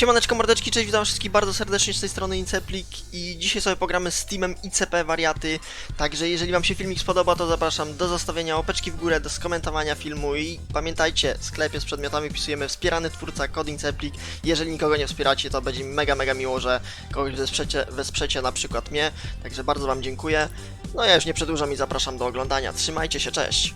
Siemaneczko mordeczki, cześć, witam wszystkich bardzo serdecznie z tej strony Inceplik i dzisiaj sobie pogramy z teamem ICP Wariaty, także jeżeli wam się filmik spodoba, to zapraszam do zostawienia łapeczki w górę, do skomentowania filmu i pamiętajcie, w sklepie z przedmiotami wpisujemy wspierany twórca kod Inceplik, jeżeli nikogo nie wspieracie, to będzie mega, mega miło, że kogoś wesprzecie, wesprzecie na przykład mnie, także bardzo wam dziękuję, no ja już nie przedłużam i zapraszam do oglądania, trzymajcie się, cześć!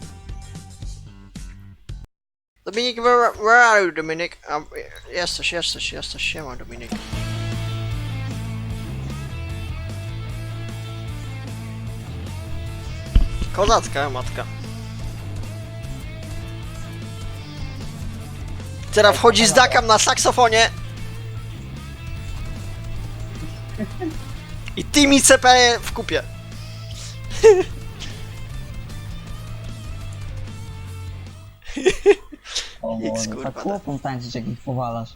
Dominik, where, where are you, Dominik? Um, jesteś, jesteś, jesteś, siema, Dominik. Kozacka matka. Teraz wchodzi z Dakam na saksofonie. I Team ICP w kupie. X, kurwa, tak chłopom tańczyć jak ich powalasz.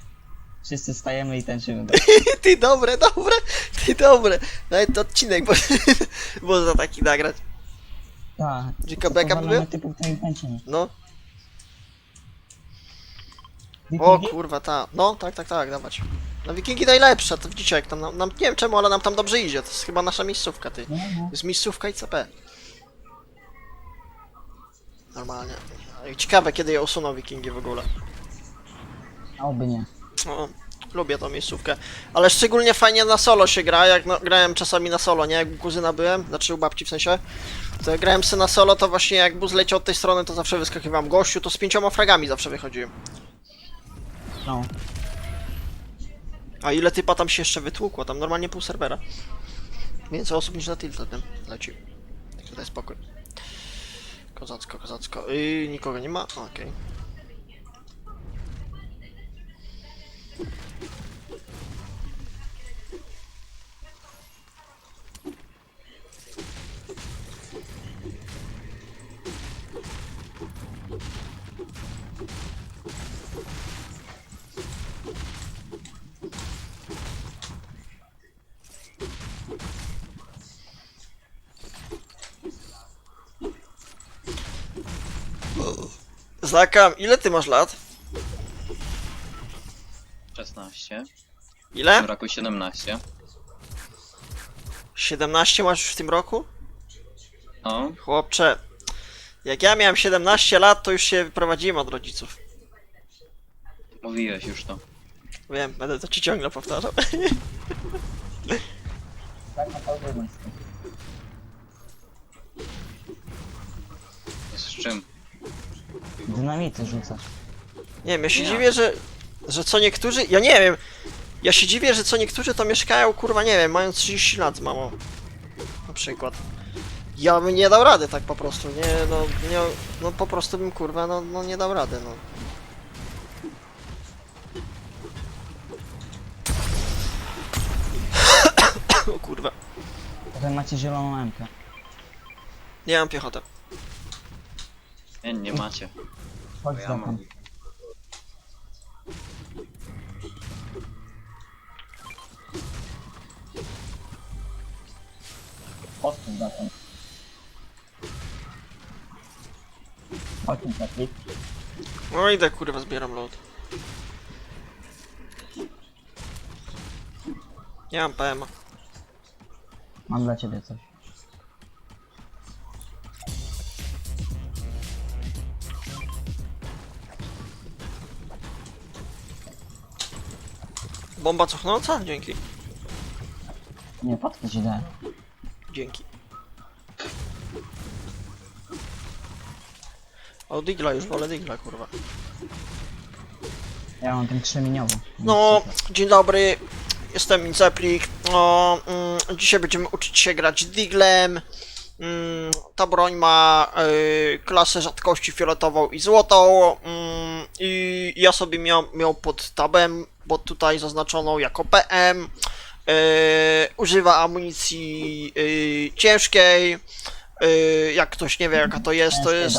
Wszyscy stajemy i tańczymy. Ty dobre, dobre, ty dobre. Nawet odcinek bo, można taki nagrać. Tak. Były? typów, których tańczymy. No. Wikingi? O kurwa, ta. No, tak, tak, tak, dawać. No Wikingi najlepsze, to widzicie jak tam, nam, nam, nie wiem czemu, ale nam tam dobrze idzie, to jest chyba nasza miejscówka, ty. No, no. To jest miejscówka ICP. Normalnie. Ciekawe kiedy je usuną Wikingi w ogóle. Oby nie. No, lubię tą miejscówkę. Ale szczególnie fajnie na solo się gra, jak no, grałem czasami na solo, nie? Jak u kuzyna byłem, znaczy u babci w sensie. To jak grałem sobie na solo, to właśnie jak bus leciał od tej strony, to zawsze wyskakiwałem gościu, to z pięcioma fragami zawsze wychodziłem. No. A ile typa tam się jeszcze wytłukło? Tam normalnie pół serwera. Więcej osób niż na Tilted leci. Także daj spokój. Kozacko, kozacko. Yy, nikogo nie ma? Okej. Zakam, ile ty masz lat? 16. W Ile? tym roku 17. 17 masz już w tym roku? O, Chłopcze, jak ja miałem 17 lat, to już się wyprowadziłem od rodziców. mówiłeś już to. Wiem, będę to ci ciągle powtarzał. Tak. Z czym? Dynamity rzucasz. Nie wiem, ja się dziwię, że, że co niektórzy, ja nie wiem, ja się dziwię, że co niektórzy to mieszkają, kurwa, nie wiem, mają 30 lat z mamą. Na przykład. Ja bym nie dał rady tak po prostu, nie, no, nie, no po prostu bym, kurwa, no, no nie dał rady, no. o kurwa, Potem macie zieloną emkę. nie mam piechotę. Nie, nie macie. Chodź ja Dakiem. mam. Chodź z Dakiem. Chodź z Dakiem. No idę, kurwa, zbieram load. Nie mam PM. Mam dla ciebie coś. Bomba cofnąca? Dzięki. Nie, patki ci dałem. Dzięki. O, Digla, już wolę Digla, kurwa. Ja mam ten krzemieniowy. No, dzień dobry. Jestem Inceplik. No, mm, dzisiaj będziemy uczyć się grać Diglem. Mm, ta broń ma y, klasę rzadkości fioletową i złotą. Mm, I ja sobie miał, miał pod tabem, bo tutaj zaznaczoną jako PM. Y, używa amunicji y, ciężkiej. Y, jak ktoś nie wie jaka to jest, to jest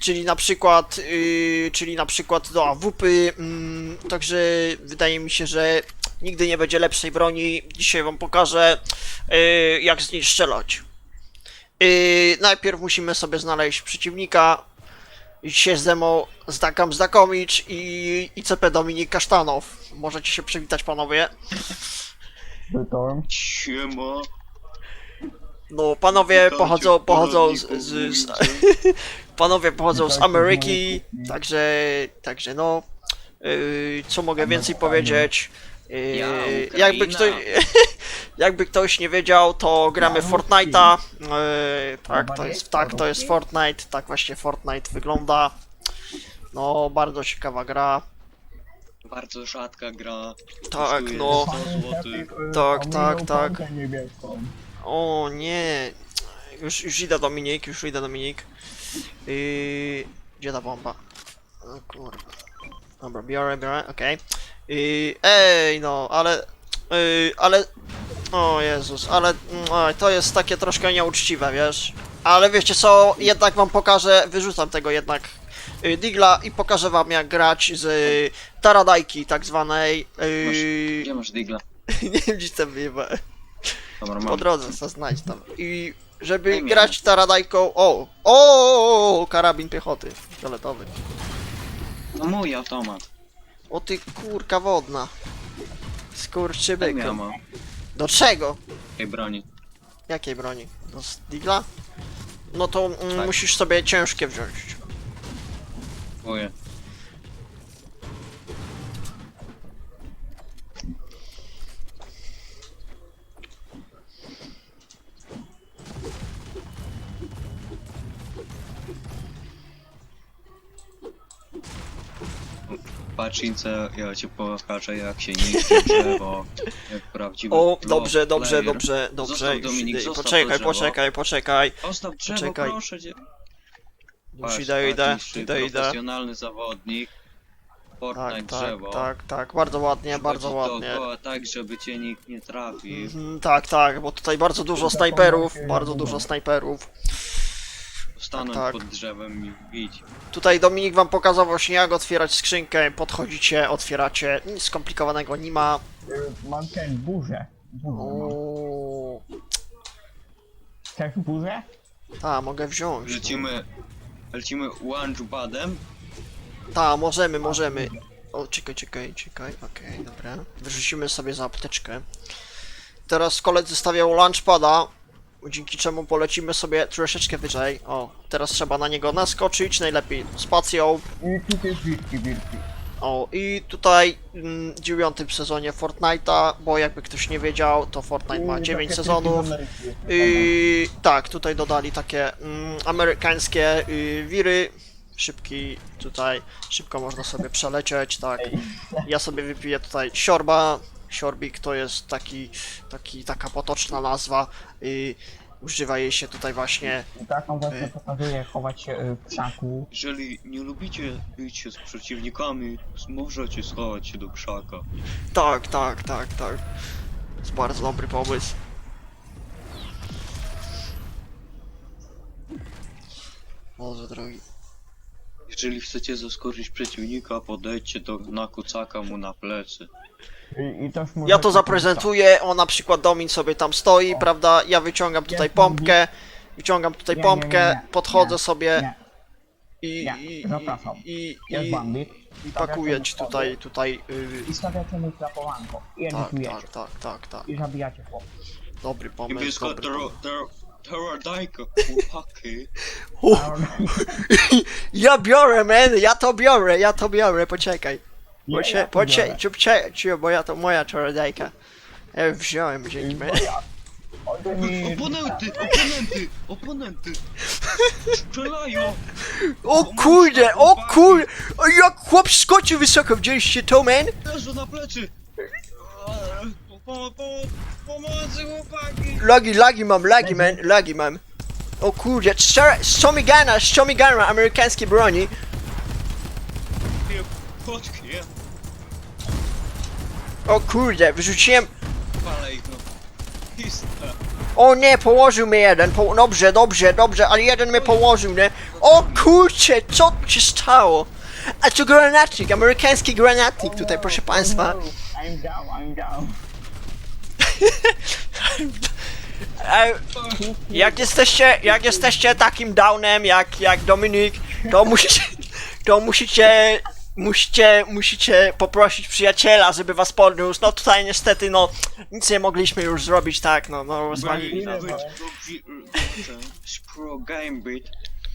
czyli na przykład, yy, czyli na przykład do AWP, mm, także wydaje mi się, że nigdy nie będzie lepszej broni. Dzisiaj wam pokażę, yy, jak z niej strzelać. Yy, najpierw musimy sobie znaleźć przeciwnika, dzisiaj z demo Zdakam Zdakomicz i ICP Dominik Kasztanow. Możecie się przywitać panowie. Witam. Siema. No, panowie pochodzą, pochodzą z, z, z. Panowie pochodzą z Ameryki, także, także no, yy, co mogę więcej powiedzieć? Yy, Ja, Ukraina. jakby, ktoś, jakby ktoś nie wiedział, to gramy Fortnite'a. Yy, tak, to jest, tak, to jest Fortnite, tak właśnie Fortnite wygląda. No, bardzo ciekawa gra. Bardzo rzadka gra. Tak, no. 100 złotych. Tak, tak, tak. O nie, już, już idę Dominik, już idę Dominik. Yy, gdzie ta bomba? O kurwa. Dobra, biorę, biorę, okej. Yy, ej, no, ale, yy, ale, o Jezus, ale oj, to jest takie troszkę nieuczciwe, wiesz? Ale wiecie co, jednak wam pokażę, wyrzucam tego jednak yy, Digla i pokażę wam jak grać z yy, Taradajki tak zwanej. Yy, Gdzie masz digla? nie wiem gdzie wyjebałem. Dobra, Po mam. drodze co znajdź tam. I żeby mi grać taradajką. O! O! Karabin piechoty. Fioletowy. No mój automat. O ty kurka wodna. Skurczybyku. ammo. Do czego? Tej broni. Jakiej broni? Do Digla? No to mm, Tak. musisz sobie ciężkie wziąć. Dziękuję. Patrz Ince, ja cię pokażę jak się niszczy drzewo, jak prawdziwy O, pro dobrze, dobrze, player. dobrze, dobrze. Zostaw, Już Dominik, idę. zostaw to Poczekaj, drzewo. poczekaj, poczekaj. Zostaw drzewo, Poczekaj. proszę cię. Już Patrz, idę, idę, taki idę, idę. profesjonalny zawodnik. Fortnite Tak, drzewo. tak, tak, tak. Bardzo ładnie, Chodzi bardzo ładnie. dookoła tak, żeby cię nikt nie trafił. Mhm, tak, tak, bo tutaj bardzo dużo snajperów, bardzo dużo snajperów. Stanąć tak. pod drzewem i bić. Tutaj Dominik wam pokazał właśnie jak otwierać skrzynkę, podchodzicie, otwieracie, nic skomplikowanego nie ma. Y, Mam ten burzę. Ooo, Chcesz burzę? ta, mogę wziąć. Lecimy, lecimy launchpadem. Ta, możemy, możemy. O, czekaj, czekaj, czekaj, okej, dobra. Wyrzucimy sobie za apteczkę. Teraz koledzy stawiał launchpada, dzięki czemu polecimy sobie troszeczkę wyżej. O, teraz trzeba na niego naskoczyć, najlepiej spacją. O, i tutaj mm, w dziewiątym sezonie Fortnite'a, bo jakby ktoś nie wiedział, to Fortnite ma I 9 takie sezonów. I tak, tutaj dodali takie mm, amerykańskie y, wiry. Szybki tutaj, szybko można sobie przelecieć, tak. Ja sobie wypiję tutaj siorba. Siorbik to jest taki, taki, taka potoczna nazwa. Y, używa jej się tutaj właśnie. I taką właśnie pokazuje chować się y, w krzaku. Jeżeli nie lubicie bić się z przeciwnikami, możecie schować się do krzaka. Tak, tak, tak, tak. To jest bardzo dobry pomysł. Boże drogi. Jeżeli chcecie zaskoczyć przeciwnika, podejdźcie do na kucaka mu na plecy. I, i też Ja to zaprezentuję, o na przykład Domin sobie tam stoi, prawda? Ja wyciągam tutaj pompkę, wyciągam tutaj Nie, nie, nie, pompkę, nie, podchodzę nie, sobie Nie, i, nie, i, i, zapraszam. i, jest i, bandit. i pakuję ci tutaj, tutaj. Yy, I stawiacie mu klapowanko. I tak, tak, tak, tak, tak. I zabijacie chłopca. Dobry pomysł, Niebieska dobry pomysł. terodajka, chłopaki. U, ja biorę, man, ja to biorę, ja to biorę, poczekaj. Poczekaj, biorę. czekaj, czekaj, bo ja to moja czarodajka. Ja wziąłem, dzięki. Oddaj mi... Oponenty, oponenty, oponenty! Strzelają! O kurde, o kurde, o, jak chłop skoczył wysoko, widzieliście to, man? Leżą na plecy! Pom- pom- Pomocy chłopaki! Lagi, lagi mam, lagi man, lagi mam. O kurde, strzela- strzomigana, strzomigana amerykańskiej broni. Nie, Kotki, O kurde, wyrzuciłem, no. Pista. o nie, położył mnie jeden, po- dobrze, dobrze, dobrze, ale jeden mnie położył, nie? O kurcze, co tu się stało? A to granatnik, amerykański granatnik tutaj, proszę państwa. I'm down, I'm down. Jak jesteście, jak jesteście takim downem jak, jak Dominik, to musicie, to musicie, musicie, musicie poprosić przyjaciela, żeby was podniósł. No tutaj niestety, no, nic nie mogliśmy już zrobić, tak, no, no, rozwalili. Nawet no? Pro